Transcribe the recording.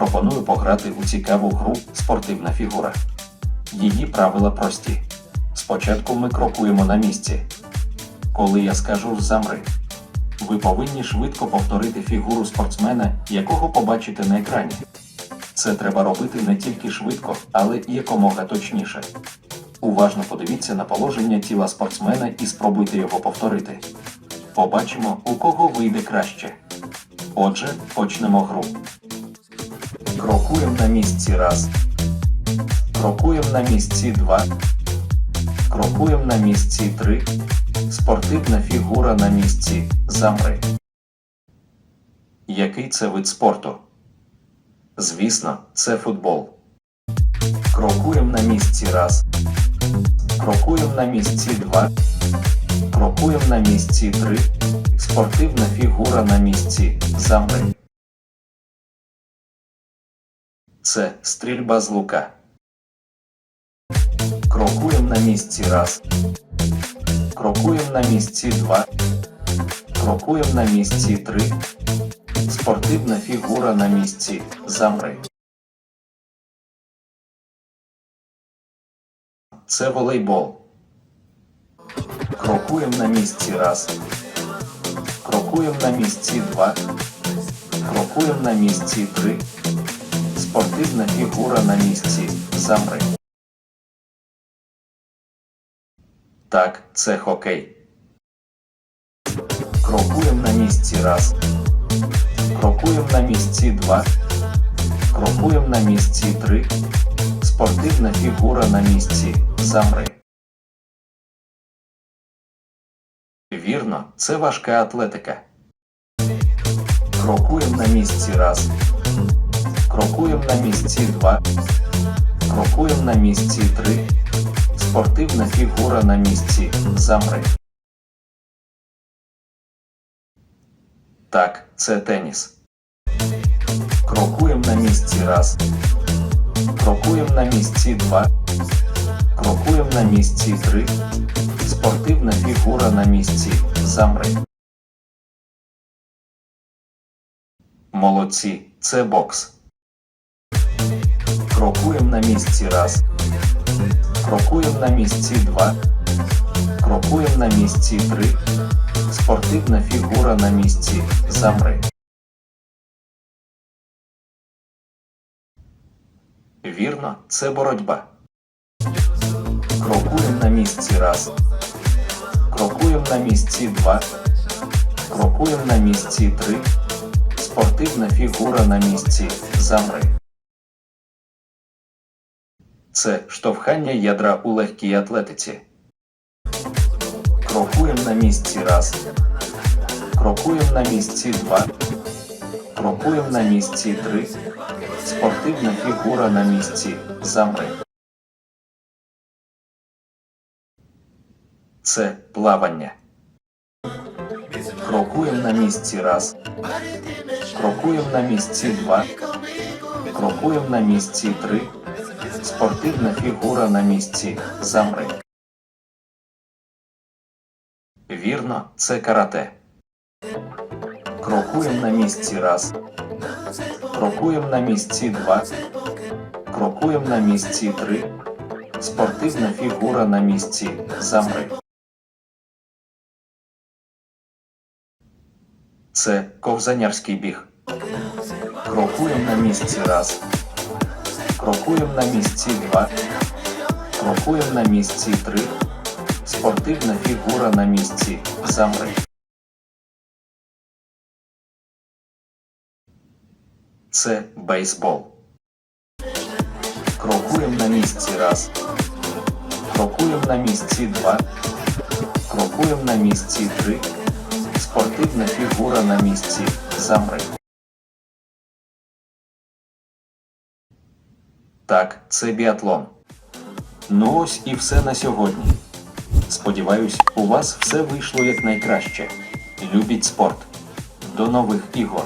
пропоную пограти у цікаву гру спортивна фігура. Її правила прості. Спочатку ми крокуємо на місці. Коли я скажу замри, ви повинні швидко повторити фігуру спортсмена, якого побачите на екрані. Це треба робити не тільки швидко, але і якомога точніше. Уважно подивіться на положення тіла спортсмена і спробуйте його повторити. Побачимо, у кого вийде краще. Отже, почнемо гру. Крокуємо на місці раз. Крокуємо на місці два. Крокуємо на місці три. Спортивна фігура на місці замри. Який це вид спорту? Звісно, це футбол. Крокуємо на місці раз. Крокуємо на місці два. Крокуємо на місці три. Спортивна фігура на місці замри. Це стрільба з лука. Крокуємо на місці раз. Крокуємо на місці два. Крокуємо на місці три. Спортивна фігура на місці замри. Це волейбол. Крокуємо на місці раз. Крокуємо на місці два. Крокуємо на місці три. Спортивна фігура на місці замри. Так, це хокей. Крокуємо на місці раз. Крокуємо на місці два. Крокуємо на місці три. Спортивна фігура на місці замри. Вірно, це важка атлетика. Крокуємо на місці раз. Крокуємо на місці два. Крокуємо на місці три. Спортивна фігура на місці замри. Так, це теніс. Крокуємо на місці раз. Крокуємо на місці два. Крокуємо на місці три. Спортивна фігура на місці замри. Молодці, це бокс. Крокуємо на місці раз. Крокуємо на місці два. Крокуємо на місці три. Спортивна фігура на місці замри. Вірно, це боротьба. Крокуємо на місці раз. Крокуємо на місці два. Крокуємо на місці три. Спортивна фігура на місці замри. Це штовхання ядра у легкій атлетиці. Крокуємо на місці раз. Крокуємо на місці два. Крокуємо на місці три. Спортивна фігура на місці замри. Це плавання. Крокуємо на місці раз. Крокуємо на місці два. Крокуємо на місці три. Спортивна фігура на місці замри. Вірно, це карате. Крокуємо на місці раз. Крокуємо на місці два. Крокуємо на місці три. Спортивна фігура на місці замри. Це ковзанярський біг. Крокуємо на місці раз. Крокуємо на місці два. Крокуємо на місці три. Спортивна фігура на місці замри. Це бейсбол. Крокуємо на місці раз. Крокуємо на місці два. Крокуємо на місці три. Спортивна фігура на місці замри. Так, це біатлон. Ну ось і все на сьогодні. Сподіваюсь, у вас все вийшло якнайкраще. Любіть спорт. До нових ігор!